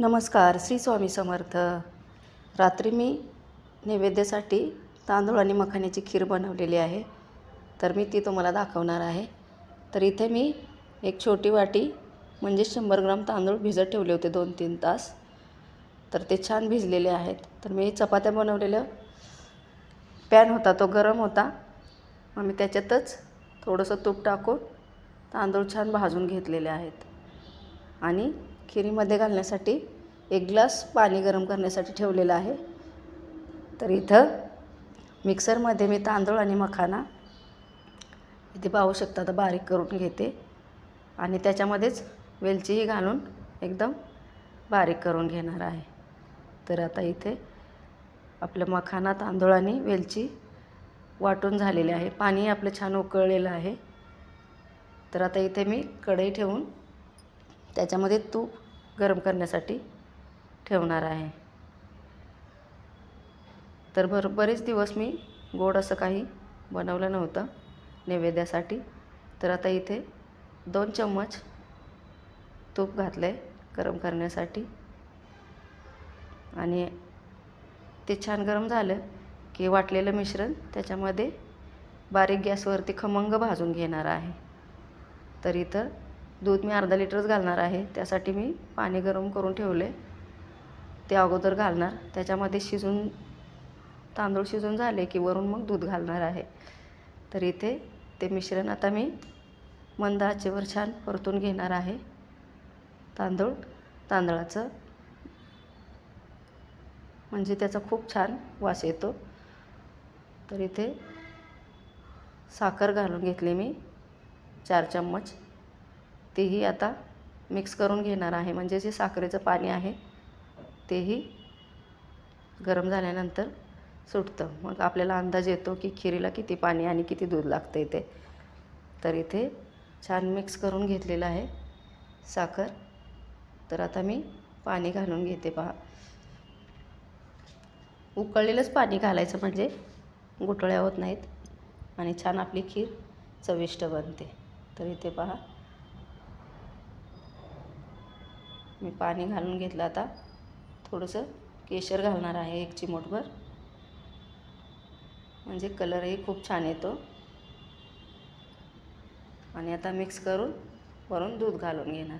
नमस्कार श्री स्वामी समर्थ. रात्री मी नैवेद्यासाठी तांदूळ आणि मखाण्याची खीर बनवलेली आहे. तर मी ती तुम्हाला दाखवणार आहे. तर इथे मी एक छोटी वाटी म्हणजे शंभर ग्राम तांदूळ भिजत ठेवले होते दोन तीन तास. तर ते छान भिजलेले आहेत. तर मी चपात्या बनवलेलं पॅन होता तो गरम होता. मग मी त्याच्यातच थोडंसं तूप टाकून तांदूळ छान भाजून घेतलेले आहेत. आणि खिरीमध्ये घालण्यासाठी एक ग्लास पाणी गरम करण्यासाठी ठेवलेलं आहे. तर इथं मिक्सरमध्ये मी तांदूळ आणि मखाना इथे पाहू शकता तर बारीक करून घेते. आणि त्याच्यामध्येच वेलचीही घालून एकदम बारीक करून घेणार आहे. तर आता इथे आपलं मखाना तांदूळ आणि वेलची वाटून झालेले आहे. पाणी आपलं छान उकळलेलं आहे. तर आता इथे मी कढई ठेवून त्याच्यामध्ये तूप गरम करण्यासाठी ठेवणार आहे. तर भर बरेच दिवस मी गोड असं काही बनवलं नव्हतं नैवेद्यासाठी. तर आता इथे दोन चम्मच तूप घातलं आहे गरम करण्यासाठी. आणि ते छान गरम झालं की वाटलेलं मिश्रण त्याच्यामध्ये बारीक गॅसवरती खमंग भाजून घेणार आहे. तर इथं दूध मी अर्धा लिटरच घालणार आहे. त्यासाठी मी पाणी गरम करून ठेवले. ते अगोदर घालणार. त्याच्यामध्ये शिजून तांदूळ शिजून झाले की वरून मग दूध घालणार आहे. तर इथे ते मिश्रण आता मी मंद आचेवर छान परतून घेणार आहे. तांदूळ तांदळाचं. म्हणजे त्याचा खूप छान वास येतो. तर इथे साखर घालून घेतली मी चार चम्मच. तेही आता मिक्स करून घेणार आहे. म्हणजे जे साखरेचं पाणी आहे तेही गरम झाल्यानंतर सुटतं. मग आपल्याला अंदाज येतो की खिरीला किती पाणी आणि किती दूध लागतं इथे. तर इथे छान मिक्स करून घेतलेलं आहे साखर. तर आता मी पाणी घालून घेते पहा. उकळलेलंच पाणी घालायचं म्हणजे गुठळ्या होत नाहीत आणि छान आपली खीर चविष्ट बनते. तर इथे पहा. मी पाणी घालून घेतलं आता. थोडंसं केशर घालणार आहे एक चिमूटभर. म्हणजे कलरही खूप छान येतो. आणि आता मिक्स करून वरून दूध घालून घेणार.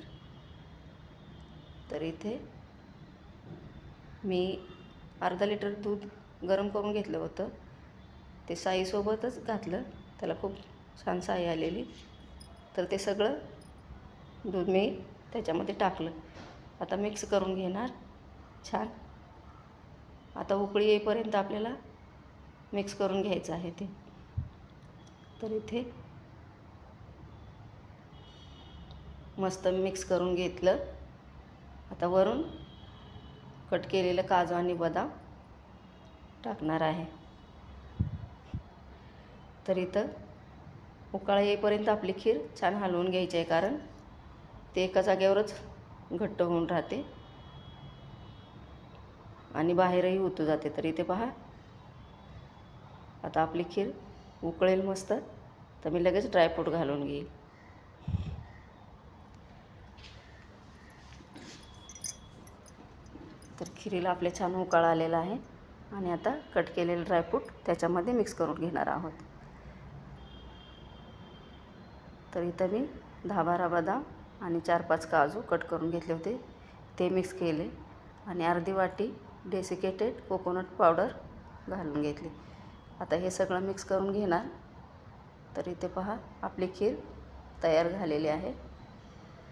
तर इथे मी अर्धा लिटर दूध गरम करून घेतलं होतं. ते साईसोबतच घातलं. त्याला खूप छान साई आलेली. तर ते सगळं दूध मी त्याच्यामध्ये टाकलं. आता मिक्स करून घेणार. छान. आता उकळी येईपर्यंत आपल्याला मिक्स करून घ्यायचं आहे ते. तर इथे मस्त मिक्स करून घेतलं. आता वरून कट केलेलं काजू आणि बदाम टाकणार आहे. तर इथं उकाळा येईपर्यंत आपली खीर छान हलवून घ्यायची आहे कारण ते एका जागेवरच घट्ट होऊन राहते. आणि बाहेरही उतू जाते तर इथे पहा. आता आपली खीर उकळेल मस्त. तर मी लगेच ड्रायफ्रूट घालून घेईल. तर खिरीला आपले छान उकाळ आलेला आहे. आणि आता कट केलेलं ड्रायफ्रूट त्याच्यामध्ये मिक्स करून घेणार आहोत. तर इथं मी दहा बारा बदाम आणि चार पाच काजू कट करून घेतले होते. ते मिक्स केले आणि अर्धी वाटी डेसिकेटेड कोकोनट पावडर घालून घेतली. आता हे सगळं मिक्स करून घेणार. तर इथे पहा आपली खीर तयार झालेली आहे.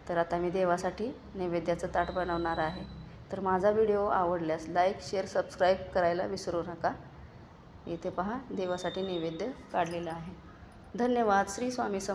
तर आता मी देवासाठी नैवेद्याचं ताट बनवणार आहे. तर माझा व्हिडिओ आवडल्यास लाईक शेअर सबस्क्राईब करायला विसरू नका. इथे पहा देवासाठी नैवेद्य काढलेलं आहे. धन्यवाद. श्री स्वामी सम